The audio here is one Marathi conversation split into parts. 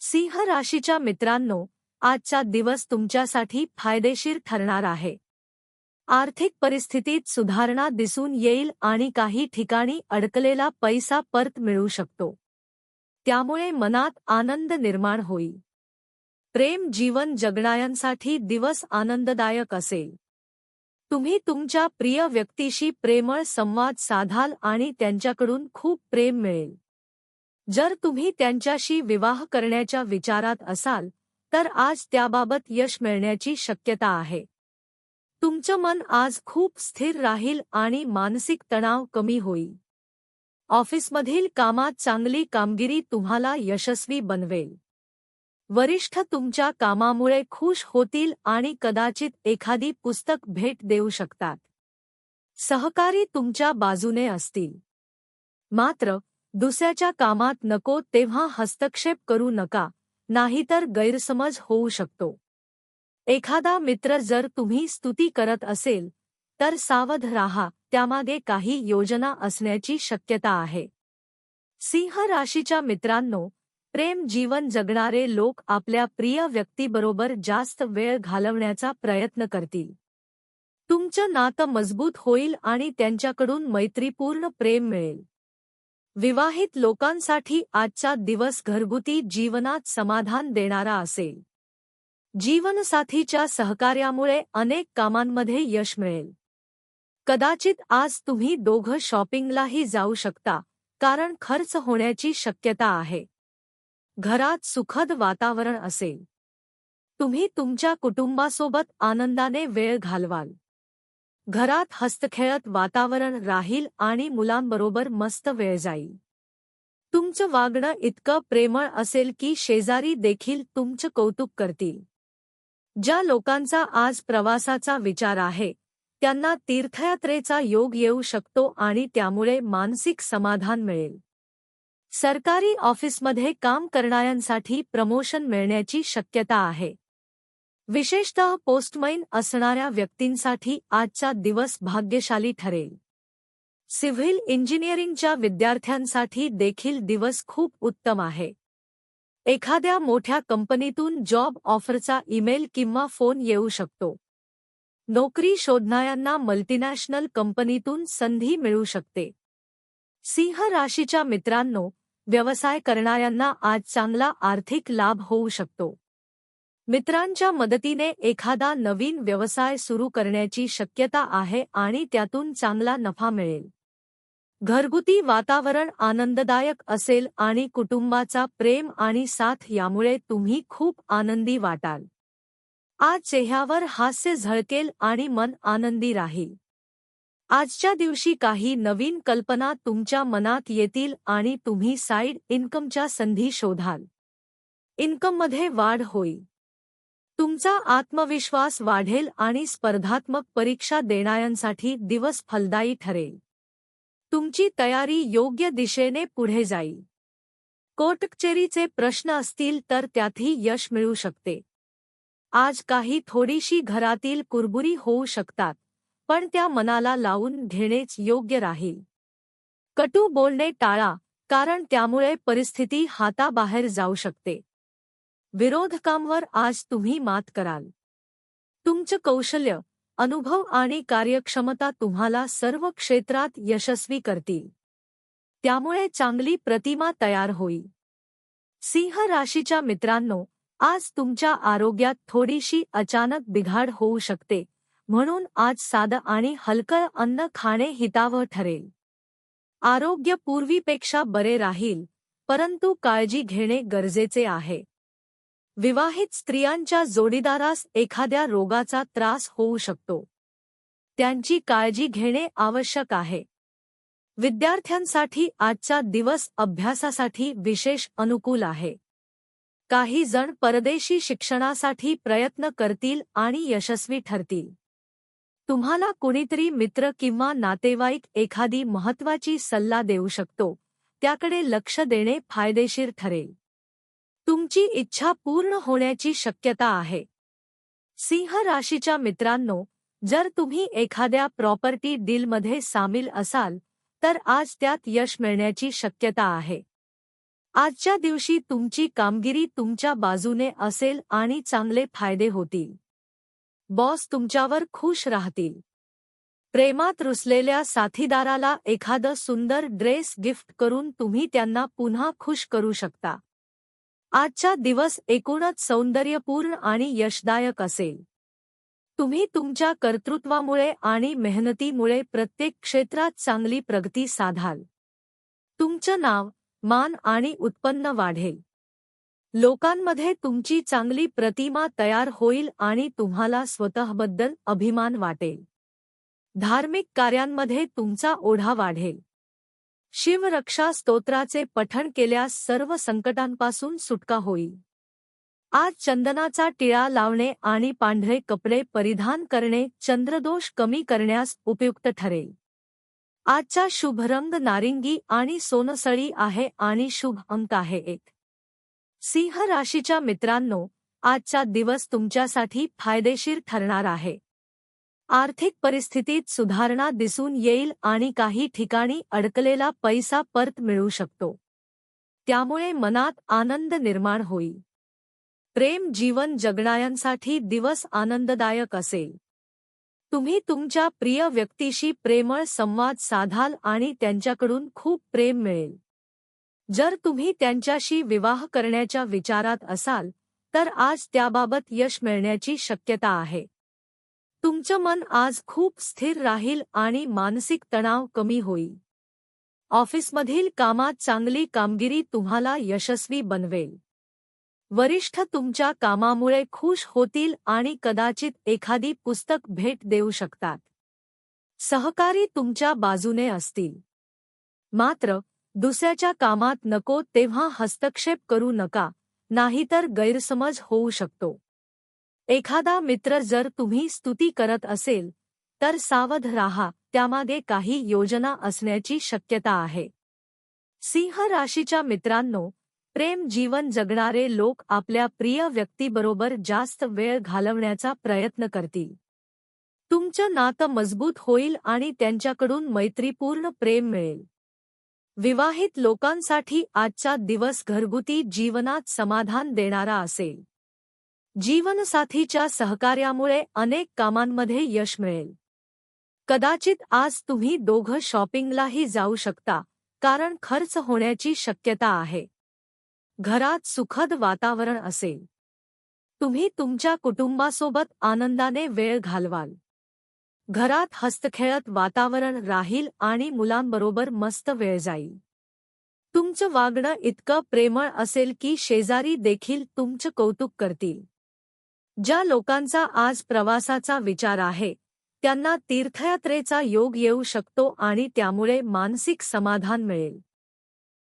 सिंह राशीच्या मित्रांनो आजचा दिवस तुमच्यासाठी फायदेशीर ठरणार आहे. आर्थिक परिस्थितीत सुधारणा दिसून येईल आणि काही ठिकाणी अडकलेला पैसा परत मिळू शकतो. त्यामुळे मनात आनंद निर्माण होईल. प्रेम जीवन जगणाऱ्यांसाठी दिवस आनंददायक असेल. तुम्ही तुमच्या प्रिय व्यक्तीशी प्रेमळ संवाद साधाल आणि त्यांच्याकडून खूप प्रेम मिळेल. जर तुम्ही त्यांच्याशी विवाह करण्याच्या विचारात असाल तर आज त्याबाबत यश मिळण्याची शक्यता आहे. तुमचं मन आज खूप स्थिर राहील आणि मानसिक तणाव कमी होईल. ऑफिसमधील कामात चांगली कामगिरी तुम्हाला यशस्वी बनवेल. वरिष्ठ तुमच्या कामामुळे खुश होतील आणि कदाचित एखादी पुस्तक भेट देऊ शकतात. सहकारी तुमच्या बाजूने असतील. मात्र दुसऱ्याच्या कामात नको तेव्हा हस्तक्षेप करू नका नाहीतर गैरसमज होऊ शकतो. एखादा मित्र जर तुम्ही स्तुती करत असेल तर सावध राहा त्यामागे काही योजना असण्याची शक्यता आहे. सिंह राशीच्या मित्रांनो प्रेम जीवन जगणारे लोक आपल्या प्रिय व्यक्तीबरोबर जास्त वेळ घालवण्याचा प्रयत्न करतील. तुमचं नातं मजबूत होईल आणि त्यांच्याकडून मैत्रीपूर्ण प्रेम मिळेल. विवाहित लोकांसाठी आजचा दिवस घरगुती जीवनात समाधान देणारा असेल. जीवनसाथीच्या सहकार्यामुळे अनेक कामांमध्ये यश मिळेल. कदाचित आज तुम्ही दोघं शॉपिंगलाही जाऊ शकता कारण खर्च होण्याची शक्यता आहे. घरात सुखद वातावरण असेल. तुम्ही तुमच्या कुटुंबासोबत आनंदाने वेळ घालवाल. घरात हस्तखेळत वातावरण राहील आणि मुलांबरोबर मस्त वेळ जाईल. तुमचं वागणं इतकं प्रेमळ असेल की शेजारी देखील तुमचं कौतुक करतील. ज्या लोकांचा आज प्रवासाचा विचार आहे त्यांना तीर्थयात्रेचा योग येऊ शकतो आणि त्यामुळे मानसिक समाधान मिळेल. सरकारी ऑफिसमध्ये काम करणाऱ्यांसाठी प्रमोशन मिळण्याची शक्यता आहे. विशेषतः पोस्टमैन असणाऱ्या व्यक्तींसाठी आजचा दिवस भाग्यशाली ठरेल. सिव्हिल इंजिनिअरिंगच्या विद्यार्थ्यांसाठी देखील दिवस खूप उत्तम आहे. एखाद्या मोठ्या कंपनीतून जॉब ऑफरचा ईमेल किंवा फोन येऊ शकतो. नोकरी शोधणाऱ्यांना मल्टीनॅशनल कंपनीतून संधी मिळू शकते. सिंह राशीच्या मित्रांनो व्यवसाय करणाऱ्यांना आज चांगला आर्थिक लाभ होऊ शकतो. मित्रांच्या मदतीने एखादा नवीन व्यवसाय सुरू करण्याची शक्यता आहे आणि त्यातून चांगला नफा मिळेल. घरगुती वातावरण आनंददायक असेल आणि कुटुंबाचा प्रेम आणि साथ यामुळे तुम्ही खूप आनंदी वाटाल. आज चेह्यावर हास्य झळकेल आणि मन आनंदी राहील. आजच्या दिवशी काही नवीन कल्पना तुमच्या मनात येतील आणि तुम्ही साईड इन्कमच्या संधी शोधाल. इन्कममध्ये वाढ होईल. तुमचा आत्मविश्वास वाढेल आणि स्पर्धात्मक परीक्षा देणाऱ्यांसाठी दिवस फलदायी ठरेल. तुमची तयारी योग्य दिशेने पुढे जाईल. कोटकचेरीचे प्रश्न असतील तर त्यातही यश मिळू शकते. आज काही थोडीशी घरातील कुरबुरी होऊ शकतात पण त्या मनाला लावून घेणेच योग्य राहील. कटू बोलणे टाळा कारण त्यामुळे परिस्थिती हाताबाहेर जाऊ शकते. विरोधकांवर आज तुम्ही मात कराल. तुमचं कौशल्य अनुभव आणि कार्यक्षमता तुम्हाला सर्व क्षेत्रात यशस्वी करतील. त्यामुळे चांगली प्रतिमा तयार होईल. सिंह राशीच्या मित्रांनो आज तुमच्या आरोग्यात थोडीशी अचानक बिघाड होऊ शकते म्हणून आज साधं आणि हलकं अन्न खाणे हितावह ठरेल. आरोग्य पूर्वीपेक्षा बरे राहील परंतु काळजी घेणे गरजेचे आहे. विवाहित स्त्रियांच्या जोडीदारास एखाद्या रोगाचा त्रास होऊ शकतो. त्यांची काळजी घेणे आवश्यक आहे. विद्यार्थ्यांसाठी आजचा दिवस अभ्यासासाठी विशेष अनुकूल आहे. काही जण परदेशी शिक्षणासाठी प्रयत्न करतील आणि यशस्वी ठरतील. तुम्हाला कुणीतरी मित्र किंवा नातेवाईक एखादी महत्वाची सल्ला देऊ शकतो. त्याकडे लक्ष देणे फायदेशीर ठरेल. तुमची इच्छा पूर्ण होण्याची शक्यता आहे. सिंह राशीच्या मित्रांनो जर तुम्ही एखाद्या प्रॉपर्टी डीलमध्ये सामील असाल तर आज त्यात यश मिळण्याची शक्यता आहे. आजच्या दिवशी तुमची कामगिरी तुमच्या बाजूने असेल आणि चांगले फायदे होतील. बॉस तुमच्यावर खुश राहतील. प्रेमात रुसलेल्या साथीदाराला एखादं सुंदर ड्रेस गिफ्ट करून तुम्ही त्यांना पुन्हा खुश करू शकता. आजचा दिवस एकूणच सौंदर्यपूर्ण आणि यशदायक असेल. तुम्ही तुमच्या कर्तृत्वामुळे आणि मेहनतीमुळे प्रत्येक क्षेत्रात चांगली प्रगती साधाल. तुमचं नाव मान आणि उत्पन्न वाढेल. लोकांमध्ये तुमची चांगली प्रतिमा तयार होईल आणि तुम्हाला स्वतःबद्दल अभिमान वाटेल. धार्मिक कार्यांमध्ये तुमचा ओढा वाढेल. शिवरक्षा स्तोत्राचे पठण केल्यास सर्व संकटांपासून सुटका होईल. आज चंदनाचा टिळा लावणे आणि पांढरे कपडे परिधान करणे चंद्रदोष कमी करण्यास उपयुक्त ठरेल. आजचा शुभ रंग नारिंगी आणि सोनसळी आहे आणि शुभ अंक आहे एक सिंह राशीच्या मित्रांनो आजचा दिवस तुमच्यासाठी फायदेशीर ठरणार आहे. आर्थिक परिस्थितीत सुधारणा दिसून येईल आणि काही ठिकाणी अडकलेला पैसा परत मिळू शकतो. त्यामुळे मनात आनंद निर्माण होईल. प्रेम जीवन जगणाऱ्यांसाठी दिवस आनंददायक असेल. तुम्ही तुमच्या प्रिय व्यक्तीशी प्रेमळ संवाद साधाल आणि त्यांच्याकडून खूप प्रेम मिळेल. जर तुम्ही त्यांच्याशी विवाह करण्याच्या विचारात असाल तर आज त्याबाबत यश मिळण्याची शक्यता आहे. तुमचं मन आज खूप स्थिर राहील आणि मानसिक तणाव कमी होईल. ऑफिसमधील कामात चांगली कामगिरी तुम्हाला यशस्वी बनवेल. वरिष्ठ तुमच्या कामामुळे खुश होतील आणि कदाचित एखादी पुस्तक भेट देऊ शकतात. सहकारी तुमच्या बाजूने असतील. मात्र दुसऱ्याच्या कामात नको तेव्हा हस्तक्षेप करू नका नाहीतर गैरसमज होऊ शकतो. एखादा मित्र जर तुम्ही स्तुती करत असेल तर सावध राहा त्यामागे काही योजना असण्याची शक्यता आहे. सिंह राशीच्या मित्रांनो प्रेम जीवन जगणारे लोक आपल्या प्रिय व्यक्तीबरोबर जास्त वेळ घालवण्याचा प्रयत्न करतील. तुमचं नातं मजबूत होईल आणि त्यांच्याकडून मैत्रीपूर्ण प्रेम मिळेल. विवाहित लोकांसाठी आजचा दिवस घरगुती जीवनात समाधान देणारा असेल. जीवनसाथीच्या सहकार्यामुळे अनेक कामांमध्ये यश मिळेल. कदाचित आज तुम्ही दोघं शॉपिंगलाही जाऊ शकता कारण खर्च होण्याची शक्यता आहे. घरात सुखद वातावरण असेल. तुम्ही तुमच्या कुटुंबासोबत आनंदाने वेळ घालवाल. घरात हस्तखेळत वातावरण राहील आणि मुलांबरोबर मस्त वेळ जाईल. तुमचं वागणं इतकं प्रेमळ असेल की शेजारी देखील तुमचं कौतुक करतील. ज्या लोकांचा आज प्रवासाचा विचार आहे त्यांना तीर्थयात्रेचा योग येऊ शकतो आणि त्यामुळे मानसिक समाधान मिळेल.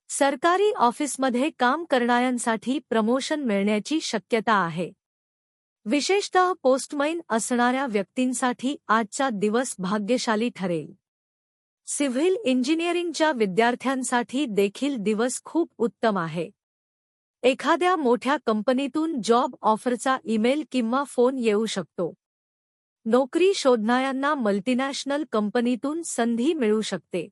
सरकारी ऑफिसमध्ये काम करणाऱ्यांसाठी प्रमोशन मिळण्याची शक्यता आहे. विशेषतः पोस्टमैन असणाऱ्या व्यक्तींसाठी आजचा दिवस भाग्यशाली ठरेल. सिव्हिल इंजिनिअरिंगच्या विद्यार्थ्यांसाठी देखील दिवस खूप उत्तम आहे. एखाद्या मोठ्या कंपनीतून जॉब ऑफरचा ईमेल किंवा फोन येऊ शकतो. नोकरी शोधणाऱ्यांना मल्टीनॅशनल कंपनीतून संधी मिळू शकते.